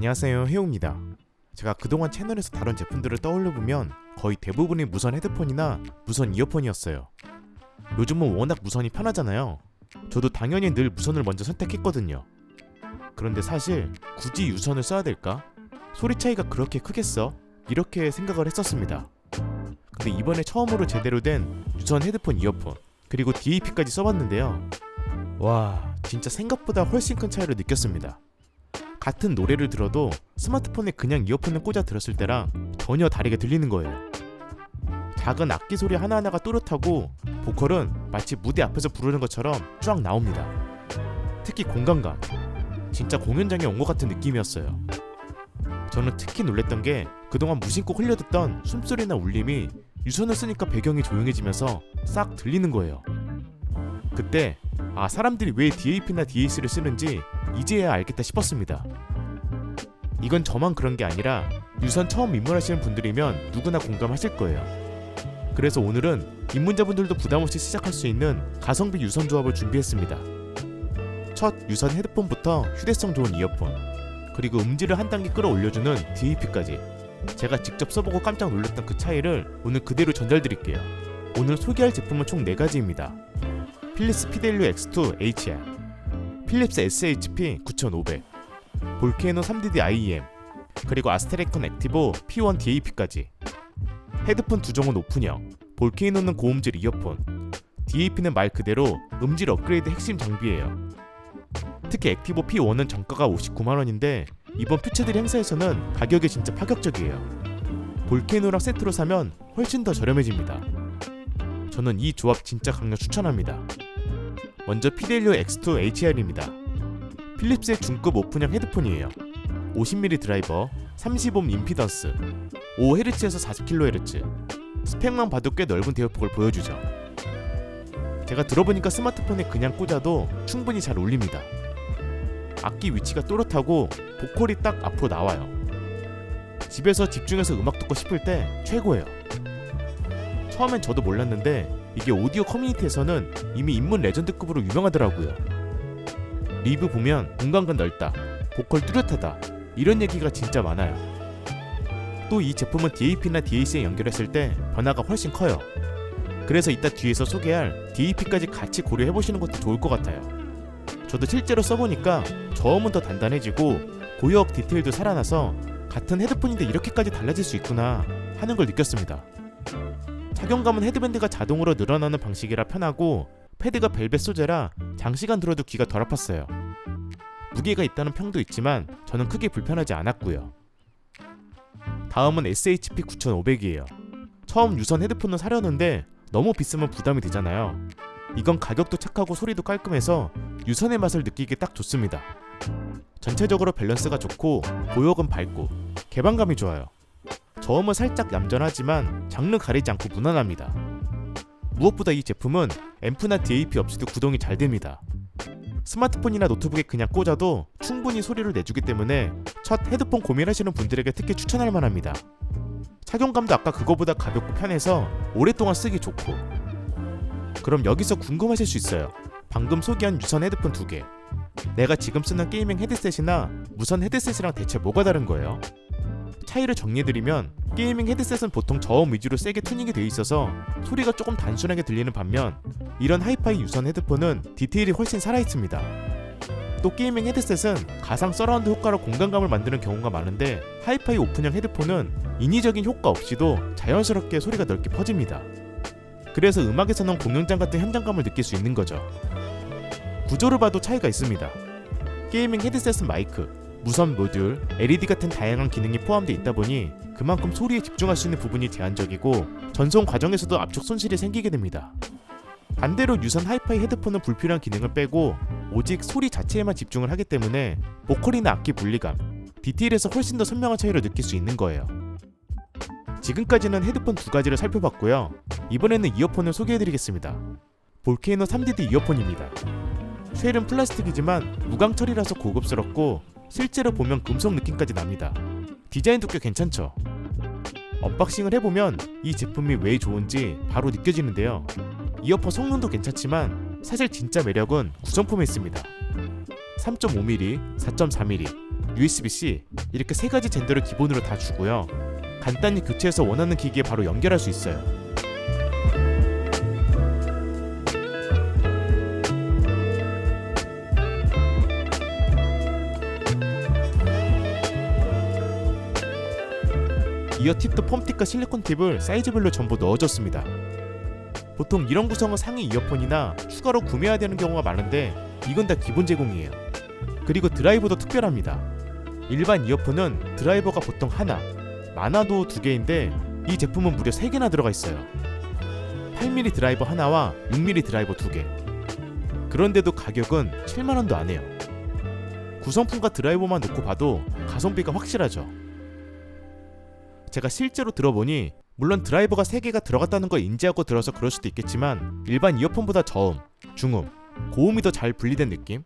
안녕하세요 해우입니다. 제가 그동안 채널에서 다룬 제품들을 떠올려보면 거의 대부분이 무선 헤드폰이나 무선 이어폰이었어요. 요즘은 워낙 무선이 편하잖아요. 저도 당연히 늘 무선을 먼저 선택했거든요. 그런데 사실 굳이 유선을 써야 될까? 소리 차이가 그렇게 크겠어? 이렇게 생각을 했었습니다. 근데 이번에 처음으로 제대로 된 유선 헤드폰 이어폰 그리고 DAP까지 써봤는데요. 와 진짜 생각보다 훨씬 큰 차이를 느꼈습니다 같은 노래를 들어도 스마트폰에 그냥 이어폰을 꽂아 들었을 때랑 전혀 다르게 들리는 거예요. 작은 악기 소리 하나하나가 또렷하고 보컬은 마치 무대 앞에서 부르는 것처럼 쫙 나옵니다. 특히 공간감. 진짜 공연장에 온 것 같은 느낌이었어요. 저는 특히 놀랬던 게 그동안 무심코 흘려듣던 숨소리나 울림이 유선을 쓰니까 배경이 조용해지면서 싹 들리는 거예요. 그때 아 사람들이 왜 DAP나 DAC를 쓰는지 이제야 알겠다 싶었습니다. 이건 저만 그런 게 아니라 유선 처음 입문하시는 분들이면 누구나 공감하실 거예요. 그래서 오늘은 입문자분들도 부담 없이 시작할 수 있는 가성비 유선 조합을 준비했습니다. 첫 유선 헤드폰부터 휴대성 좋은 이어폰, 그리고 음질을 한 단계 끌어올려주는 DAP까지 제가 직접 써보고 깜짝 놀랐던 그 차이를 오늘 그대로 전달드릴게요. 오늘 소개할 제품은 총 4가지입니다. 필립스 피델리오 X2 HR, 필립스 SHP 9500, 볼케이노 3DD IEM, 그리고 아스테레콘 액티보 P1 DAP까지. 헤드폰 두 종은 오픈형, 볼케이노는 고음질 이어폰, DAP는 말 그대로 음질 업그레이드 핵심 장비예요. 특히 액티보 P1은 정가가 59만 원인데 이번 퓨처들 행사에서는 가격이 진짜 파격적이에요. 볼케이노랑 세트로 사면 훨씬 더 저렴해집니다. 저는 이 조합 진짜 강력 추천합니다. 먼저 피델리오 X2 HR입니다. 필립스의 중급 오픈형 헤드폰이에요. 50mm 드라이버, 30옴 임피던스, 5Hz에서 40kHz. 스펙만 봐도 꽤 넓은 대역폭을 보여주죠. 제가 들어보니까 스마트폰에 그냥 꽂아도 충분히 잘 울립니다. 악기 위치가 또렷하고 보컬이 딱 앞으로 나와요. 집에서 집중해서 음악 듣고 싶을 때 최고예요. 처음엔 저도 몰랐는데 이게 오디오 커뮤니티에서는 이미 입문 레전드급으로 유명하더라고요. 리뷰 보면 공간감 넓다, 보컬 뚜렷하다 이런 얘기가 진짜 많아요. 또 이 제품은 DAP나 DAC에 연결했을 때 변화가 훨씬 커요. 그래서 이따 뒤에서 소개할 DAP까지 같이 고려해 보시는 것도 좋을 것 같아요. 저도 실제로 써보니까 저음은 더 단단해지고 고역 디테일도 살아나서 같은 헤드폰인데 이렇게까지 달라질 수 있구나 하는 걸 느꼈습니다. 착용감은 헤드밴드가 자동으로 늘어나는 방식이라 편하고 패드가 벨벳 소재라 장시간 들어도 귀가 덜 아팠어요. 무게가 있다는 평도 있지만 저는 크게 불편하지 않았고요. 다음은 SHP 9500이에요. 처음 유선 헤드폰을 사려는데 너무 비싸면 부담이 되잖아요. 이건 가격도 착하고 소리도 깔끔해서 유선의 맛을 느끼기 딱 좋습니다. 전체적으로 밸런스가 좋고 고역은 밝고 개방감이 좋아요. 저음은 살짝 얌전하지만 장르 가리지 않고 무난합니다. 무엇보다 이 제품은 앰프나 DAP 없이도 구동이 잘 됩니다. 스마트폰이나 노트북에 그냥 꽂아도 충분히 소리를 내주기 때문에 첫 헤드폰 고민하시는 분들에게 특히 추천할 만합니다. 착용감도 아까 그거보다 가볍고 편해서 오랫동안 쓰기 좋고 그럼 여기서 궁금하실 수 있어요. 방금 소개한 유선 헤드폰 두 개. 내가 지금 쓰는 게이밍 헤드셋이나 무선 헤드셋이랑 대체 뭐가 다른 거예요? 차이를 정리해드리면 게이밍 헤드셋은 보통 저음 위주로 세게 튜닝이 되어 있어서 소리가 조금 단순하게 들리는 반면 이런 하이파이 유선 헤드폰은 디테일이 훨씬 살아있습니다. 또 게이밍 헤드셋은 가상 서라운드 효과로 공간감을 만드는 경우가 많은데 하이파이 오픈형 헤드폰은 인위적인 효과 없이도 자연스럽게 소리가 넓게 퍼집니다. 그래서 음악에서는 공연장 같은 현장감을 느낄 수 있는 거죠. 구조를 봐도 차이가 있습니다. 게이밍 헤드셋은 마이크, 무선 모듈, LED 같은 다양한 기능이 포함되어 있다 보니 그만큼 소리에 집중할 수 있는 부분이 제한적이고 전송 과정에서도 압축 손실이 생기게 됩니다. 반대로 유선 하이파이 헤드폰은 불필요한 기능을 빼고 오직 소리 자체에만 집중을 하기 때문에 보컬이나 악기 분리감, 디테일에서 훨씬 더 선명한 차이를 느낄 수 있는 거예요. 지금까지는 헤드폰 두 가지를 살펴봤고요. 이번에는 이어폰을 소개해드리겠습니다. 볼케이노 3DD 이어폰입니다. 쉘은 플라스틱이지만 무광 처리라서 고급스럽고 실제로 보면 금속 느낌까지 납니다. 디자인도 꽤 괜찮죠? 언박싱을 해보면 이 제품이 왜 좋은지 바로 느껴지는데요. 이어폰 성능도 괜찮지만 사실 진짜 매력은 구성품에 있습니다. 3.5mm, 4.4mm, USB-C 이렇게 세 가지 젠더를 기본으로 다 주고요. 간단히 교체해서 원하는 기기에 바로 연결할 수 있어요. 이어 팁도 폼팁과 실리콘 팁을 사이즈별로 전부 넣어줬습니다. 보통 이런 구성은 상위 이어폰이나 추가로 구매해야 되는 경우가 많은데 이건 다 기본 제공이에요. 그리고 드라이버도 특별합니다. 일반 이어폰은 드라이버가 보통 하나, 많아도 두 개인데 이 제품은 무려 세 개나 들어가 있어요. 8mm 드라이버 하나와 6mm 드라이버 두 개. 그런데도 가격은 7만 원도 안 해요. 구성품과 드라이버만 놓고 봐도 가성비가 확실하죠. 제가 실제로 들어보니 물론 드라이버가 3개가 들어갔다는 걸 인지하고 들어서 그럴 수도 있겠지만 일반 이어폰보다 저음, 중음, 고음이 더 잘 분리된 느낌?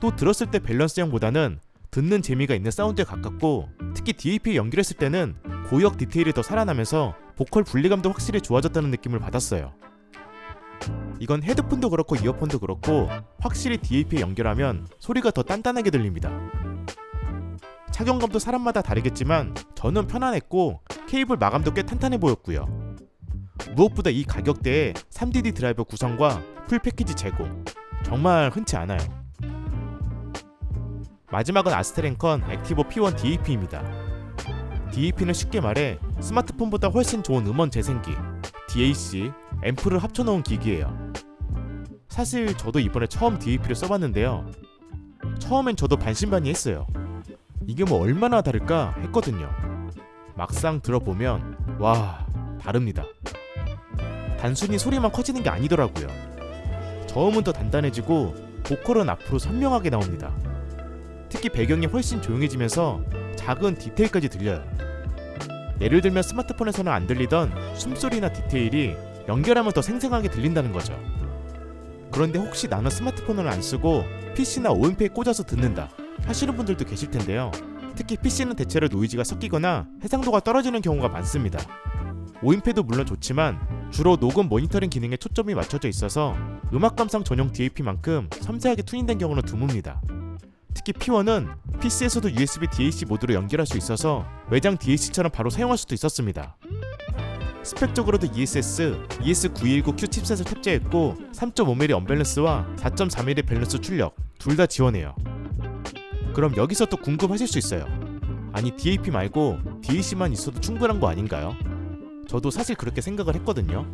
또 들었을 때 밸런스형보다는 듣는 재미가 있는 사운드에 가깝고 특히 DAP에 연결했을 때는 고역 디테일이 더 살아나면서 보컬 분리감도 확실히 좋아졌다는 느낌을 받았어요. 이건 헤드폰도 그렇고 이어폰도 그렇고 확실히 DAP에 연결하면 소리가 더 단단하게 들립니다. 착용감도 사람마다 다르겠지만 저는 편안했고 케이블 마감도 꽤 탄탄해 보였고요. 무엇보다 이 가격대에 3DD 드라이버 구성과 풀 패키지 제공 정말 흔치 않아요. 마지막은 아스트랭컨 액티보 P1 DAP입니다. DAP는 쉽게 말해 스마트폰보다 훨씬 좋은 음원 재생기, DAC, 앰프를 합쳐놓은 기기예요. 사실 저도 이번에 처음 DAP를 써봤는데요. 처음엔 저도 반신반의했어요. 이게 뭐 얼마나 다를까 했거든요. 막상 들어보면 와 다릅니다. 단순히 소리만 커지는 게 아니더라고요. 저음은 더 단단해지고 보컬은 앞으로 선명하게 나옵니다. 특히 배경이 훨씬 조용해지면서 작은 디테일까지 들려요. 예를 들면 스마트폰에서는 안 들리던 숨소리나 디테일이 연결하면 더 생생하게 들린다는 거죠. 그런데 혹시 나는 스마트폰을 안 쓰고 PC나 OMP에 꽂아서 듣는다 하시는 분들도 계실 텐데요. 특히 PC는 대체로 노이즈가 섞이거나 해상도가 떨어지는 경우가 많습니다. 오인패도 물론 좋지만 주로 녹음 모니터링 기능에 초점이 맞춰져 있어서 음악 감상 전용 DAP만큼 섬세하게 튜닝된 경우는 드뭅니다. 특히 P1은 PC에서도 USB DAC 모드로 연결할 수 있어서 외장 DAC처럼 바로 사용할 수도 있었습니다. 스펙적으로도 ESS, ES919Q 칩셋을 탑재했고 3.5mm 언밸런스와 4.4mm 밸런스 출력 둘 다 지원해요. 그럼 여기서 또 궁금하실 수 있어요. 아니 DAP 말고 DAC만 있어도 충분한 거 아닌가요? 저도 사실 그렇게 생각을 했거든요.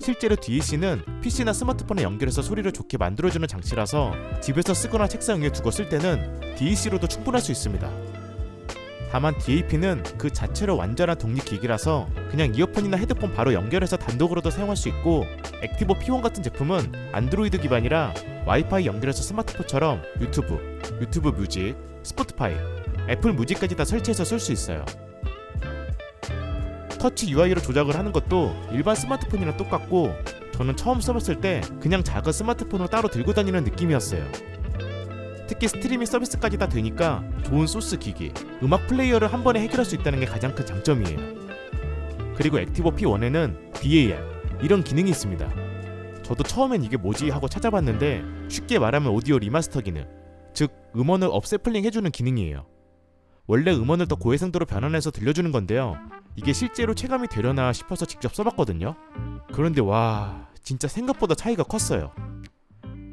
실제로 DAC는 PC나 스마트폰에 연결해서 소리를 좋게 만들어주는 장치라서 집에서 쓰거나 책상 위에 두고 쓸 때는 DAC로도 충분할 수 있습니다. 다만 DAP는 그 자체로 완전한 독립 기기라서 그냥 이어폰이나 헤드폰 바로 연결해서 단독으로도 사용할 수 있고 액티보 P1 같은 제품은 안드로이드 기반이라 와이파이 연결해서 스마트폰처럼 유튜브, 유튜브 뮤직, 스포티파이, 애플 뮤직까지 다 설치해서 쓸 수 있어요. 터치 UI로 조작을 하는 것도 일반 스마트폰이랑 똑같고 저는 처음 써봤을 때 그냥 작은 스마트폰을 따로 들고 다니는 느낌이었어요. 특히 스트리밍 서비스까지 다 되니까 좋은 소스 기기, 음악 플레이어를 한 번에 해결할 수 있다는 게 가장 큰 장점이에요. 그리고 액티보 P1에는 DAR 이런 기능이 있습니다. 저도 처음엔 이게 뭐지 하고 찾아봤는데 쉽게 말하면 오디오 리마스터 기능, 즉 음원을 업세플링 해주는 기능이에요. 원래 음원을 더 고해상도로 변환해서 들려주는 건데요. 이게 실제로 체감이 되려나 싶어서 직접 써봤거든요. 그런데 와 진짜 생각보다 차이가 컸어요.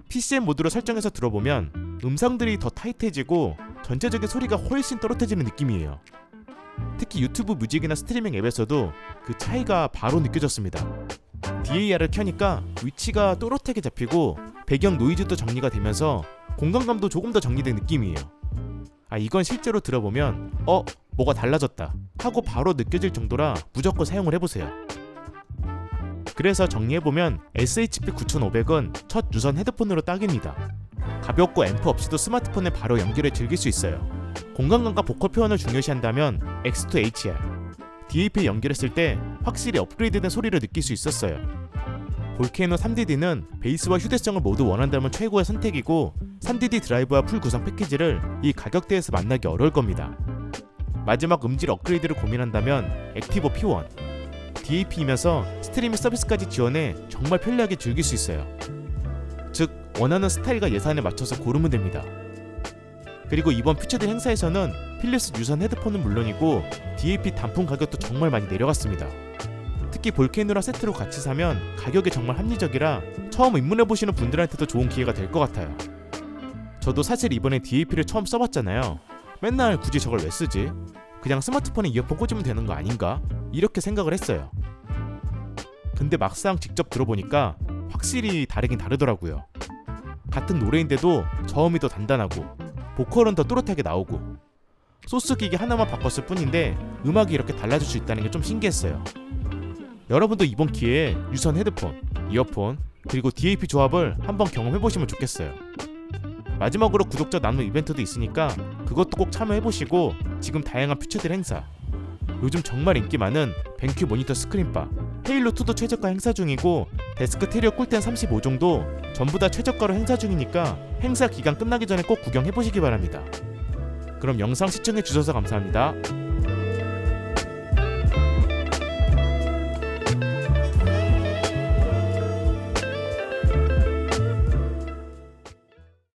PCM 모드로 설정해서 들어보면 음성들이 더 타이트해지고 전체적인 소리가 훨씬 또렷해지는 느낌이에요. 특히 유튜브 뮤직이나 스트리밍 앱에서도 그 차이가 바로 느껴졌습니다. DAR을 켜니까 위치가 또렷하게 잡히고 배경 노이즈도 정리가 되면서 공간감도 조금 더 정리된 느낌이에요. 아 이건 실제로 들어보면 어 뭐가 달라졌다 하고 바로 느껴질 정도라 무조건 사용을 해보세요. 그래서 정리해보면 SHP 9500은 첫 유선 헤드폰으로 딱입니다. 가볍고 앰프 없이도 스마트폰에 바로 연결해 즐길 수 있어요. 공간감과 보컬 표현을 중요시한다면 X2HR, DAP에 연결했을 때 확실히 업그레이드된 소리를 느낄 수 있었어요. 볼케이노 3DD는 베이스와 휴대성을 모두 원한다면 최고의 선택이고 3DD 드라이브와 풀 구성 패키지를 이 가격대에서 만나기 어려울 겁니다. 마지막 음질 업그레이드를 고민한다면 액티보 P1, DAP이면서 스트리밍 서비스까지 지원해 정말 편리하게 즐길 수 있어요. 즉 원하는 스타일과 예산에 맞춰서 고르면 됩니다. 그리고 이번 퓨처들 행사에서는 필립스 유선 헤드폰은 물론이고 DAP 단품 가격도 정말 많이 내려갔습니다. 특히 볼케이노랑 세트로 같이 사면 가격이 정말 합리적이라 처음 입문해 보시는 분들한테도 좋은 기회가 될 것 같아요. 저도 사실 이번에 DAP를 처음 써봤잖아요. 맨날 굳이 저걸 왜 쓰지? 그냥 스마트폰에 이어폰 꽂으면 되는 거 아닌가? 이렇게 생각을 했어요. 근데 막상 직접 들어보니까 확실히 다르긴 다르더라고요. 같은 노래인데도 저음이 더 단단하고 보컬은 더 또렷하게 나오고 소스 기기 하나만 바꿨을 뿐인데 음악이 이렇게 달라질 수 있다는 게 좀 신기했어요. 여러분도 이번 기회에 유선 헤드폰, 이어폰, 그리고 DAP 조합을 한번 경험해 보시면 좋겠어요. 마지막으로 구독자 나눔 이벤트도 있으니까 그것도 꼭 참여해 보시고 지금 다양한 퓨처들 행사 요즘 정말 인기 많은 벤큐 모니터 스크린바 헤일로 2도 최저가 행사 중이고 데스크 테리어 꿀텐 35종도 전부 다 최저가로 행사 중이니까 행사 기간 끝나기 전에 꼭 구경해 보시기 바랍니다. 그럼 영상 시청해 주셔서 감사합니다.